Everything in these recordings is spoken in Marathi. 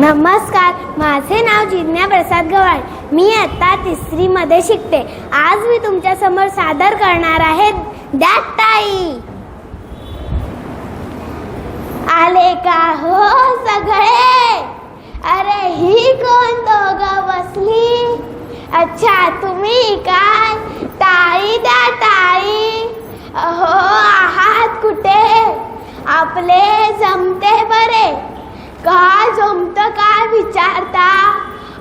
नमस्कार माझे नाव जिज्ञा प्रसाद गवाळ. मी आता तिसरीमध्ये शिकते. आज मी तुमच्यासमोर सादर करणार आहे दॅट ताई. आले का हो सगळे? अरे ही कोण दोघ बसली? अच्छा तुम्ही काय? ताई द्या ताई. अहो आहात कुठे? आपले जमते बरे. काय जमत काय विचारता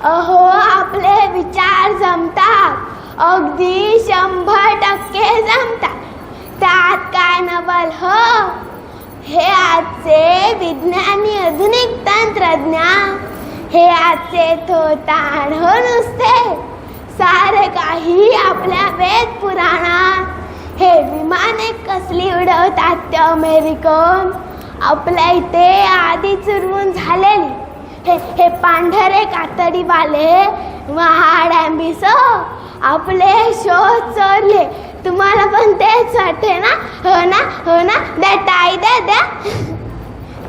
अहो आपले विचार जमतात. अगदी शंभर टक्के जमतात. त्यात काय नवल हो? हे आजचे विज्ञानी आधुनिक तंत्रज्ञान. हे आजचे थोताण हो नुसते? सारे काही आपल्या वेद पुराणात. हे विमाने कसली उडवतात ते अमेरिकन? आपल्या इथे आधी चुरवून झालेली हे हे पांढरे कातडीवाले महाड ॲम्बिस आपले शोध चोरले. तुम्हाला पण तेच वाटते ना? हो ना? हो ना? द्या ताई द्या द्या.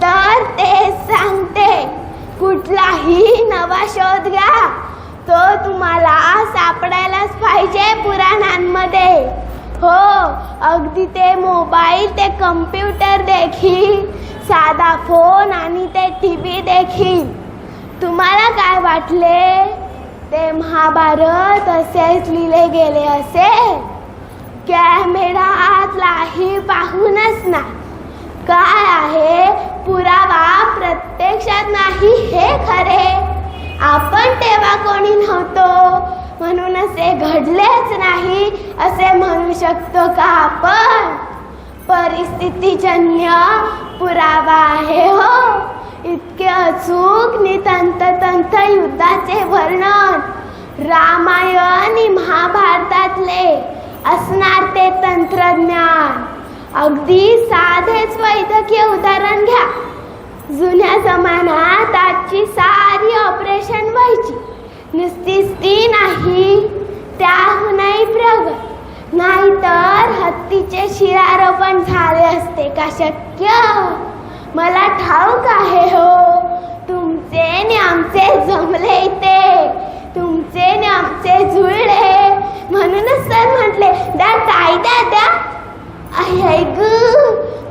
तर ते सांगते. कुठलाही नवा शोध घ्या. तो तुम्हाला सापडायलाच पाहिजे पुराणांमध्ये. हो अगदी ते मोबाईल ते कम्प्युटर देखील साधा फोन आणि ते टी व्ही देखील. तुम्हाला काय वाटले? ते महाभारत असेच लिहिले गेले असेल? कॅमेरातलाही पाहूनच ना. काय आहे? पुरावा प्रत्यक्षात नाही हे खरे. आपण तेव्हा कोणी नव्हतो. म्हणून असे घडलेच नाही असे म्हण शकतो का आपण? परिस्थितीजन्य पुरावा आहे हो. इतके अचूक नितंत तंत युद्धाचे वर्णन रामायण आणि महाभारतातले असणार ते तंत्रज्ञान. अगदी साधेच वैद्यकीय उदाहरण घ्या. जुन्या जमान्यात आजची सारी ऑपरेशन व्हायची. नुसतीच ती नाही त्याहूनही प्रगत नाहीतर हत्तीचे शिरारोपण झाले असते का शक्य? मला ठाऊक आहे हो. तुमचे आणि आमचे जमले ते तुमचे आणि आमचे जुळले. म्हणूनच सर म्हटले द्या काय द्या द्या. आई ग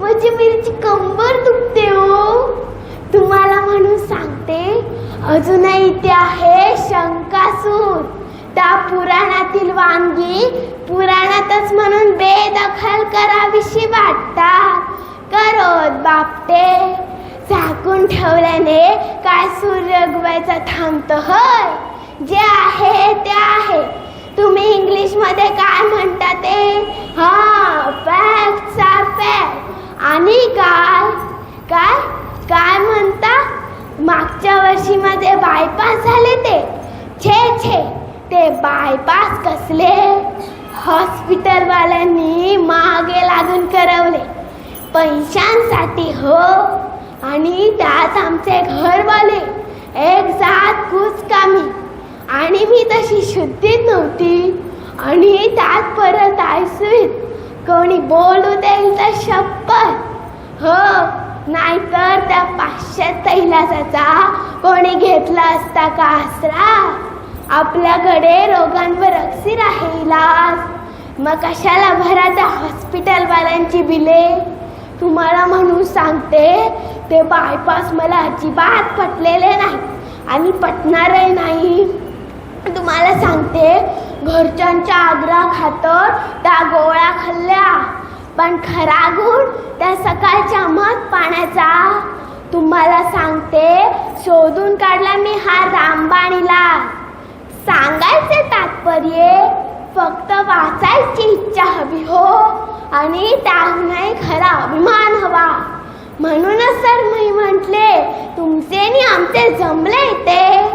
माझी मिरची कंबर दुखते हो. तुम्हाला म्हणून सांगते अजूनही इथे आहे शंकासूर. त्या पुराणातील वांगी पुराणातच म्हणून बेदखल करावीशी वाटतात करोत बापटे. झाकून ठेवल्याने काय सूर्य उगवायचा थांबतो होय? जे आहे ते आहे. तुम्ही इंग्लिशमध्ये काय म्हणता ते? हा फॅक्ट आर फॅक्ट आणि काय? काय? काय म्हणता? मागच्या वर्षी माझे बायपास झाले ते. छे छे. ते बायपास कसले? हॉस्पिटलवाल्यांनी मागे लागून करवले. पैशांसाठी हो आणि त्यात आमचे घरवाले एक जात कुचकामी आणि मी तशी शुद्धीत नव्हती. आणि त्यात परत आयसवीत कोणी बोलू देईल तर शपथ. हो नाहीतर त्या पाचशे तैलासाचा कोणी घेतला असता का आसरा? आपल्याकडे रोगांवर अक्षीर आहे इलाज. मग कशाला भरा हॉस्पिटलवाल्यांची बिले? तुम्हाला म्हणून सांगते ते बायपास मला अजिबात पटलेले नाही आणि पटणारही नाही. तुम्हाला सांगते घरच्यांच्या आग्रहा खातर त्या गोळ्या खाल्ल्या. पण खरा गुण त्या सकाळच्या मत पाण्याचा. तुम्हाला सांगते शोधून काढला मी हा रामबाणीला. सांगायचे तात्पर्य फक्त वाचायची इच्छा हवी हो. आणि त्याहूनही खरा अभिमान हवा. म्हणूनच सर मी म्हटले तुमचे आणि आमचे जमले ते.